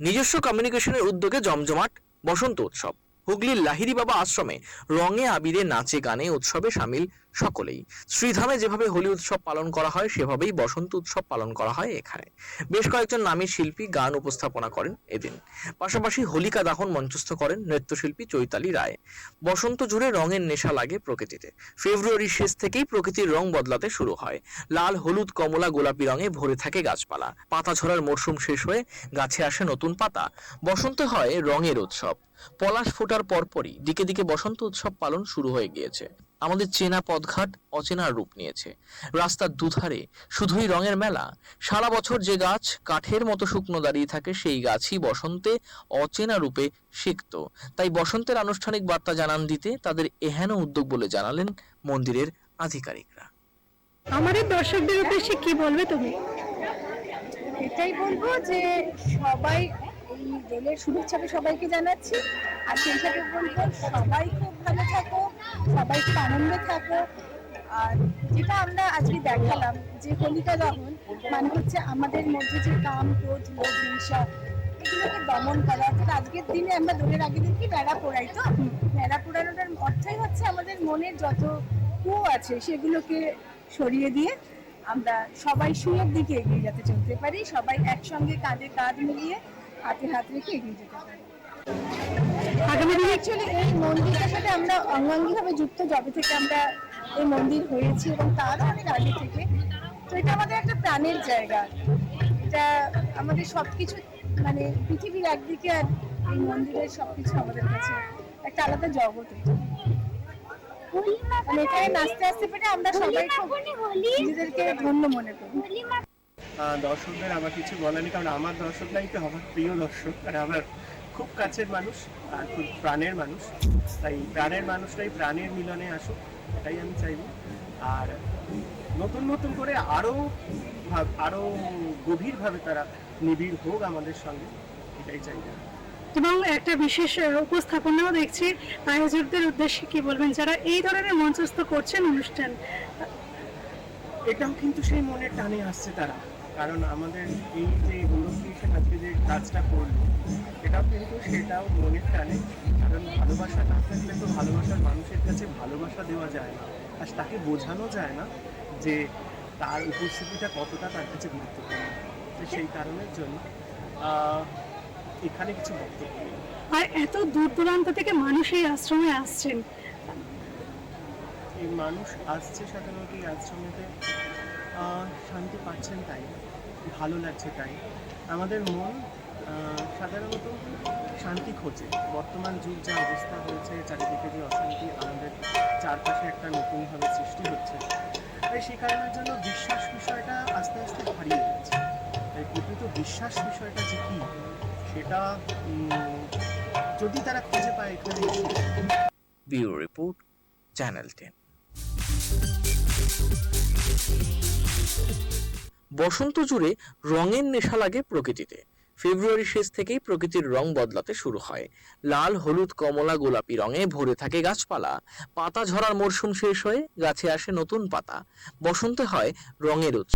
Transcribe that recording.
নিজস্ব কমিউনিকেশনের উদ্যোগে জমজমাট বসন্ত উৎসব। হুগলির লাহিরি বাবা আশ্রমে রঙে আবিরে নাচে গানে উৎসবে সামিল সকলেই। শ্রীধামে যেভাবে হোলি উৎসব পালন করা হয়, সেভাবেই বসন্ত উৎসব পালন করা হয় এখানে। বেশ কয়েকজন নামী শিল্পী গান উপস্থাপনা করেন এদিন। পাশাপাশি হোলিকা দাহন মঞ্চস্থ করেন নৃত্যশিল্পী চৈতালি রায়। বসন্ত জুড়ে রঙের নেশা লাগে প্রকৃতিতে। ফেব্রুয়ারির শেষ থেকেই প্রকৃতির রং বদলাতে শুরু হয়। লাল, হলুদ, কমলা, গোলাপি রঙে ভরে থাকে গাছপালা। পাতা ঝরার মরশুম শেষ হয়ে গাছে আসে নতুন পাতা। বসন্ত হয় রঙের উৎসব। পলাশ ফোটার পরপরই দিকে দিকে বসন্ত উৎসব পালন শুরু হয়ে গিয়েছে। আমাদের চেনা পথঘাট অচেনার রূপ নিয়েছে। রাস্তার দুধারে শুধুই রঙের মেলা। সারা বছর যে গাছ কাঠের মতো শুকনো দাঁড়িয়ে থাকে সেই গাছই বসন্তে অচেনা রূপে সিক্ত। তাই বসন্তের আনুষ্ঠানিক বার্তা জানান দিতে তাদের এহেন উদ্যোগ বলে জানালেন মন্দিরের আধিকারিকরা। আমাদের দর্শকদের উদ্দেশ্যে কি বলবে তুমি? এটাই বলব যে সবাই এই দোলের শুভেচ্ছাটা সবাইকে জানাচ্ছি। আর সেই সাথে বলব, সবাই খুব ভালো থাকো, সবাই খুব আনন্দে থাকো। আর যেটা আমরা আজকে দেখালাম, যে হোলিকা দহন মানে হচ্ছে আমাদের মধ্যে যে কাম, ক্রোধ লোভ হিংসা, এগুলোকে দমন করা। অর্থাৎ আজকের দিনে আমরা দোলের আগের দিন কি বেড়া পোড়াই তো? বেড়া পোড়ানোটার অর্থই হচ্ছে আমাদের মনের যত কুয়ো আছে, সেগুলোকে সরিয়ে দিয়ে আমরা সবাই সুয়ের দিকে এগিয়ে যেতে চলতে পারি। সবাই একসঙ্গে কাঁধে কাঁধ মিলিয়ে হাতে হাত রেখে এগিয়ে যেতে পারি। আগামী দিনে অ্যাকচুয়ালি এই মন্দিরটার সাথে আমরা অঙ্গাঙ্গিভাবে যুক্ত যবে থেকে আমরা এই মন্দির হয়েছি এবং তারও অনেক আগে থেকে। তো এটা আমাদের একটা প্রাণের জায়গা। এটা আমাদের সবকিছু মানে পৃথিবীর একদিকে আর এই মন্দিরের সবকিছু আমাদের কাছে একটা আলাদা জগৎ এটা। মানে এখানে নাচতে আসতে পেরে আমরা সবাই নিজেদেরকে ধন্য মনে করি। দর্শকদের আমার কিছু বলার নেই কারণ আমার দর্শকরাই তো আমার প্রিয় দর্শক আর আমার খুব কাছের মানুষ আর খুব প্রাণের মানুষ। তাই প্রাণের মানুষটাই প্রাণের মিলনে আসুক এটাই আমি চাইব। আর নতুন নতুন করে আরও আরও গভীরভাবে তারা নিবিড় হোক আমাদের সঙ্গে এটাই চাইব এবং একটা বিশেষ উপস্থাপনাও দেখছি আয়োজকদের উদ্দেশ্যে কি বলবেন? যারা এই ধরনের মঞ্চস্থ করছেন অনুষ্ঠান এটাও কিন্তু সেই মনের টানে আসছে তারা। কারণ আমাদের এই যে গৌরব আজকে যে কাজটা করল এটাও কিন্তু সেটাও মনের টানে কারণ ভালোবাসা না থাকলে তো ভালোবাসার মানুষের কাছে ভালোবাসা দেওয়া যায় না। আর তাকে বোঝানো যায় না যে তার উপস্থিতিটা কতটা তার কাছে গুরুত্বপূর্ণ। তো সেই কারণের জন্য এখানে কিছু বক্তব্য আর এত দূর দূরান্ত থেকে মানুষ এই আশ্রমে আসছেন। এই মানুষ আসছে সাধারণত এই আশ্রমেতে। শান্তি পাচ্ছেন তাই, ভালো লাগছে তাই। আমাদের মন সাধারণত শান্তি খোঁজে। বর্তমান যুগ যা অবস্থা হয়েছে, চারিদিকে যে অশান্তি, আমাদের চারপাশে একটা নতুনভাবে সৃষ্টি হচ্ছে, তাই সেই কারণের জন্য বিশ্বাস বিষয়টা আস্তে আস্তে হারিয়ে যাচ্ছে। তাই প্রকৃত বিশ্বাস বিষয়টা যে কী, সেটা যদি তারা খুঁজে পায় এখানে ব্যুরো রিপোর্ট, চ্যানেল টেন। বসন্ত জুড়ে রঙের নেশা লাগে প্রকৃতিতে। ফেব্রুয়ারির শেষ থেকেই প্রকৃতির রং বদলাতে শুরু হয়। লাল, হলুদ, কমলা, গোলাপি রঙে ভরে থাকে গাছপালা। পাতা ঝরার মরশুম শেষ হয়ে গাছে আসে নতুন পাতা। বসন্তে হয় রঙের উৎসব